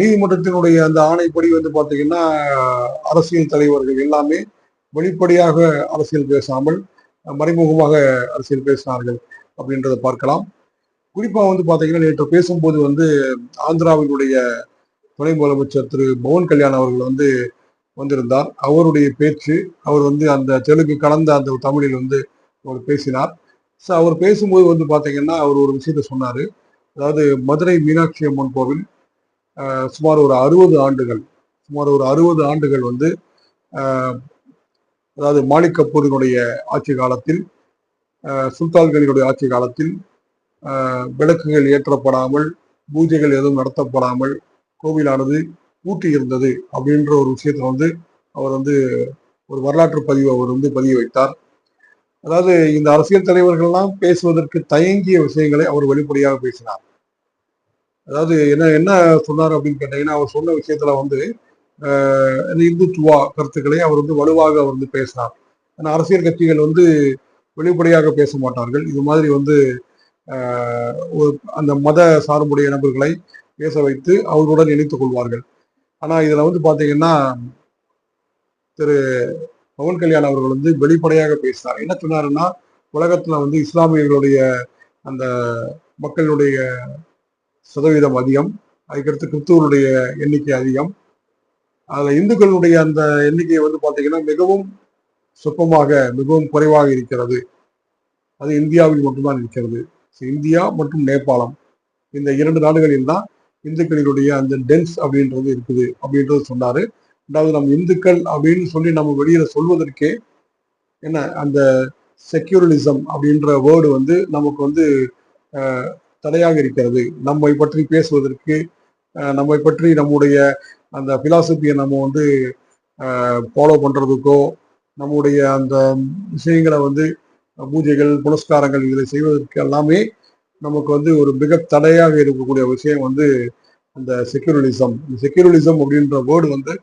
நீதிமன்றத்தினுடைய அந்த ஆணைப்படி வந்து பார்த்தீங்கன்னா அரசியல் தலைவர்கள் எல்லாமே வெளிப்படையாக அரசியல் பேசாமல் மறைமுகமாக அரசியல் பேசினார்கள் அப்படின்றத பார்க்கலாம். குறிப்பாக வந்து பார்த்தீங்கன்னா நேற்று பேசும்போது வந்து ஆந்திராவினுடைய துணை முதலமைச்சர் திரு. பவன் கல்யாண் அவர்கள் வந்து வந்திருந்தார். அவருடைய பேச்சு அவர் வந்து அந்த தெலுங்கு கலந்த அந்த தமிழில் வந்து அவர் பேசினார். ஸோ அவர் பேசும்போது வந்து பார்த்தீங்கன்னா அவர் ஒரு விஷயத்த சொன்னார். அதாவது மதுரை மீனாட்சி அம்மன் கோவில் சுமார் ஒரு அறுபது ஆண்டுகள் சுமார் ஒரு அறுபது ஆண்டுகள் வந்து அதாவது மாலிக் கபூரினுடைய ஆட்சி காலத்தில் அஹ், சுல்தான்களினுடைய ஆட்சி காலத்தில் விளக்குகள் ஏற்றப்படாமல் பூஜைகள் எதுவும் நடத்தப்படாமல் கோவிலானது பூட்டி இருந்தது அப்படின்ற ஒரு விஷயத்தை வந்து அவர் வந்து ஒரு வரலாற்று பதிவு அவர் வந்து பதிய வைத்தார். அதாவது இந்த அரசியல் தலைவர்கள்லாம் பேசுவதற்கு தயங்கிய விஷயங்களை அவர் வெளிப்படையாக பேசினார். அதாவது என்ன என்ன சொன்னார் அப்படின்னு கேட்டீங்கன்னா அவர் சொன்ன விஷயத்துல வந்து இந்துத்துவா கருத்துக்களை அவர் வந்து வலுவாக அவர் வந்து பேசினார் ஆனால் அரசியல் கட்சிகள் வந்து வெளிப்படையாக பேச மாட்டார்கள். இது மாதிரி வந்து ஒரு அந்த மத சார்புடைய நபர்களை பேச வைத்து அவர்களுடன் இணைத்துக் கொள்வார்கள். ஆனால் இதில் வந்து பார்த்தீங்கன்னா திரு பவன் கல்யாண் அவர்கள் வந்து வெளிப்படையாக பேசினார். என்ன சொன்னாருன்னா உலகத்தில் வந்து இஸ்லாமியர்களுடைய அந்த மக்களுடைய சதவீதம் அதிகம். அதுக்கடுத்து கிறிஸ்துவனுடைய எண்ணிக்கை அதிகம். அதில் இந்துக்களுடைய அந்த எண்ணிக்கை வந்து பார்த்தீங்கன்னா மிகவும் சொற்பமாக மிகவும் குறைவாக இருக்கிறது. அது இந்தியாவில் மட்டும்தான் இருக்கிறது. இந்தியா மற்றும் நேபாளம் இந்த இரண்டு நாடுகளில் தான் இந்துக்களினுடைய அந்த டென்ஸ் அப்படின்றது இருக்குது அப்படின்றது சொன்னார். ரெண்டாவது நம்ம இந்துக்கள் அப்படின்னு சொல்லி நம்ம வெளியில சொல்வதற்கே என்ன அந்த செக்யூரலிசம் அப்படின்ற வேர்டு வந்து நமக்கு வந்து தடையாக இருக்கிறது. நம்மை பற்றி பேசுவதற்கு நம்மை பற்றி நம்முடைய அந்த பிலாசபியை நம்ம வந்து ஃபாலோ பண்ணுறதுக்கோ நம்முடைய அந்த விஷயங்களை வந்து பூஜைகள் புனஸ்காரங்கள் இதை செய்வதற்கு எல்லாமே நமக்கு வந்து ஒரு மிக தடையாக இருக்கக்கூடிய விஷயம் வந்து அந்த செக்யூரலிசம் இந்த செக்யூரலிசம் அப்படின்ற வேர்டு வந்து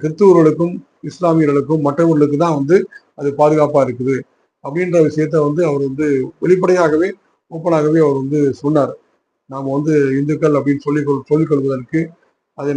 கிறிஸ்துவர்களுக்கும் இஸ்லாமியர்களுக்கும் மற்றவர்களுக்கு தான் வந்து அது பாதுகாப்பாக இருக்குது. அப்படின்ற விஷயத்த வந்து அவர் வந்து வெளிப்படையாகவே ஓப்பனாகவே அவர் வந்து சொன்னார். நாம் வந்து இந்துக்கள் அப்படின்னு சொல்லிக் கொள் சொல்லிக் கொள்வதற்கு அதை